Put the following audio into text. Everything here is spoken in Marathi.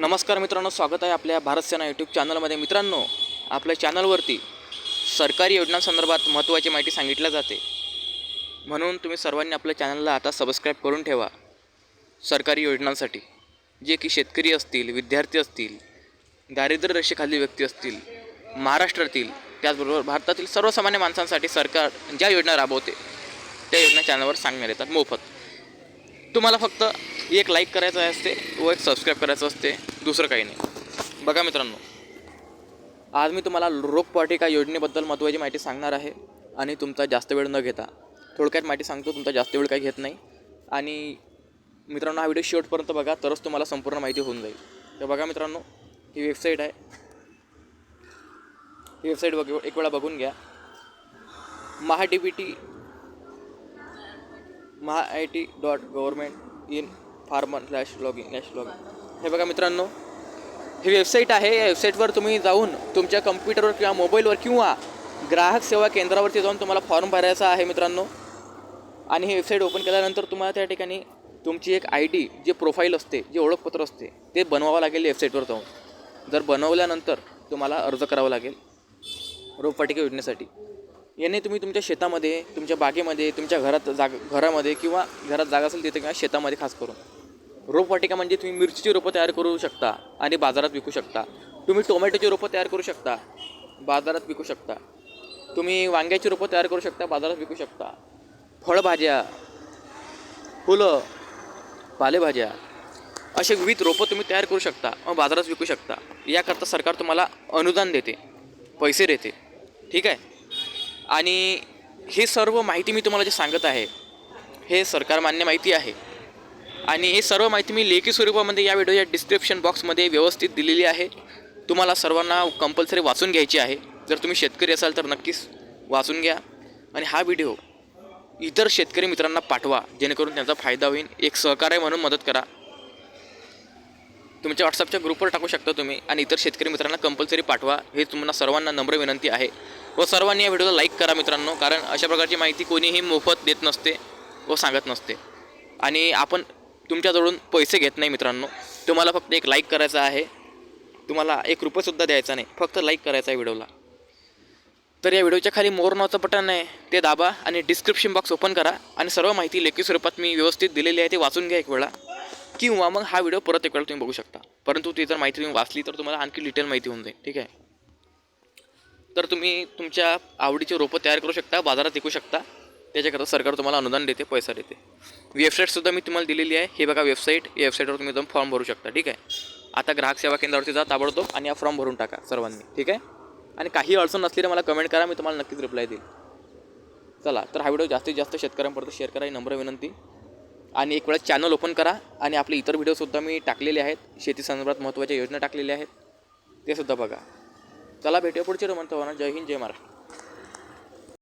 नमस्कार मित्रांनो स्वागत आहे आपल्या भारत सेना यूट्यूब चॅनलमध्ये मित्रांनो आपल्या चॅनलवरती सरकारी योजनांसंदर्भात महत्त्वाची माहिती सांगितली जाते. म्हणून तुम्ही सर्वांनी आपल्या चॅनलला आता सबस्क्राईब करून ठेवा. सरकारी योजनांसाठी. जे की शेतकरी असतील विद्यार्थी असतील दारिद्र्य रेषेखाली व्यक्ती असतील महाराष्ट्रातील त्याचबरोबर भारतातील सर्वसामान्य माणसांसाठी सरकार ज्या योजना राबवते त्या योजना चॅनलवर सांगण्यात येतात मोफत. तुम्हाला फक्त एक लाईक करायचं असते व एक सबस्क्राईब करायचं असते. दुसरं काही नाही. बघा मित्रांनो आज मी तुम्हाला रोगवाटिका योजनेबद्दल महत्त्वाची माहिती सांगणार आहे आणि तुमचा जास्त वेळ न घेता. थोडक्यात माहिती सांगतो तुमचा जास्त वेळ काही घेत नाही. आणि मित्रांनो हा व्हिडिओ शेवटपर्यंत बघा तरच तुम्हाला संपूर्ण माहिती होऊन जाईल. तर बघा मित्रांनो ही वेबसाईट आहे. ही वेबसाईट बघ एक वेळा बघून घ्या. Maha D B T Maha I T dot government in farmer slash logging slash login हे बघा मित्रांनो ही वेबसाईट आहे. या वेबसाईटवर तुम्ही जाऊन तुमच्या कम्प्युटरवर किंवा मोबाईलवर किंवा ग्राहक सेवा केंद्रावरती जाऊन तुम्हाला फॉर्म भरायचा आहे मित्रांनो. आणि ही वेबसाईट ओपन केल्यानंतर तुम्हाला त्या ठिकाणी तुमची एक आय डी जे प्रोफाईल असते जे ओळखपत्र असते ते बनवावं लागेल वेबसाईटवर जाऊन. जर बनवल्यानंतर तुम्हाला अर्ज करावा लागेल रोपवाटिका योजनेसाठी. याने तुम्ही तुमच्या शेतामध्ये तुमच्या बागेमध्ये तुमच्या घरात जाग घरामध्ये किंवा घरात जागा असेल तिथे किंवा शेतामध्ये खास करून. रोपवाटिका म्हणजे तुम्ही मिरचीची रोपं तयार करू शकता आणि बाजारात विकू शकता. तुम्ही टोमॅटोची रोपं तयार करू शकता बाजारात विकू शकता. तुम्ही वांग्याची रोपं तयार करू शकता बाजारात विकू शकता. फळभाज्या फुलं पालेभाज्या असे विविध रोपं तुम्ही तयार करू शकता व बाजारात विकू शकता. याकरता सरकार तुम्हाला अनुदान देते पैसे देते. ठीक आहे? आणि हे सर्व माहिती मी तुम्हाला जे सांगत आहे हे सरकारमान्य माहिती आहे. आणि हे सर्व माहिती मी लेखी स्वरूपामध्ये या व्हिडिओच्या डिस्क्रिप्शन बॉक्समध्ये व्यवस्थित दिलेली आहे. तुम्हाला सर्वांना कंपल्सरी वाचून घ्यायची आहे. जर तुम्ही शेतकरी असाल तर नक्कीच वाचून घ्या. आणि हा व्हिडिओ इतर शेतकरी मित्रांना पाठवा. जेणेकरून त्यांचा फायदा होईल. एक सहकार्य म्हणून मदत करा. तुमच्या व्हॉट्सअपच्या ग्रुपवर टाकू शकता तुम्ही आणि इतर शेतकरी मित्रांना कंपल्सरी पाठवा. हे तुम्हाला सर्वांना नम्र विनंती आहे. व सर्वांनी या व्हिडिओला लाईक करा मित्रांनो. कारण अशा प्रकारची माहिती कोणीही मोफत देत नसते व सांगत नसते. आणि आपण तुमच्याजवळून पैसे घेत नाही मित्रांनो. तुम्हाला फक्त एक लाईक करायचा आहे. तुम्हाला एक रुपयेसुद्धा द्यायचा नाही. फक्त लाईक करायचा आहे व्हिडिओला. तर या व्हिडिओच्या खाली मोर नावाचं बटन आहे. ते दाबा आणि डिस्क्रिप्शन बॉक्स ओपन करा आणि सर्व माहिती लेखी स्वरूपात मी व्यवस्थित दिलेली आहे ते वाचून घ्या एक वेळा. किंवा मग हा व्हिडिओ परत एक वेळा तुम्ही बघू शकता. परंतु ती जर माहिती तुम्ही वाचली तर तुम्हाला आणखी डिटेल माहिती होऊन जाईल. ठीक आहे? तर तुम्ही तुमच्या आवडीचे रोपं तयार करू शकता बाजारात विकू शकता. त्याच्याकरता सरकार तुम्हाला अनुदान देते पैसा देते. वेबसाईटसुद्धा मी तुम्हाला दिलेली आहे. हे बघा वेबसाईट. या वेबसाईटवर तुम्ही जाऊन फॉर्म भरू शकता. ठीक आहे? आता ग्राहक सेवा केंद्रावरती जा ताबडतोब आणि हा फॉर्म भरून टाका सर्वांनी. ठीक आहे? आणि काही अडचण असली तर मला कमेंट करा मी तुम्हाला नक्कीच रिप्लाय देईल. चला तर हा व्हिडिओ जास्तीत जास्त शेतकऱ्यांपर्यंत शेअर करा ही नम्र विनंती. आणि एक वेळा चॅनल ओपन करा आणि आपले इतर व्हिडिओसुद्धा मी टाकलेले आहेत. शेती संदर्भात महत्त्वाच्या योजना टाकलेल्या आहेत. ते सुद्धा बघा. चला भेटूया पुढच्या रोमंत जय हिंद जय महाराष्ट्र.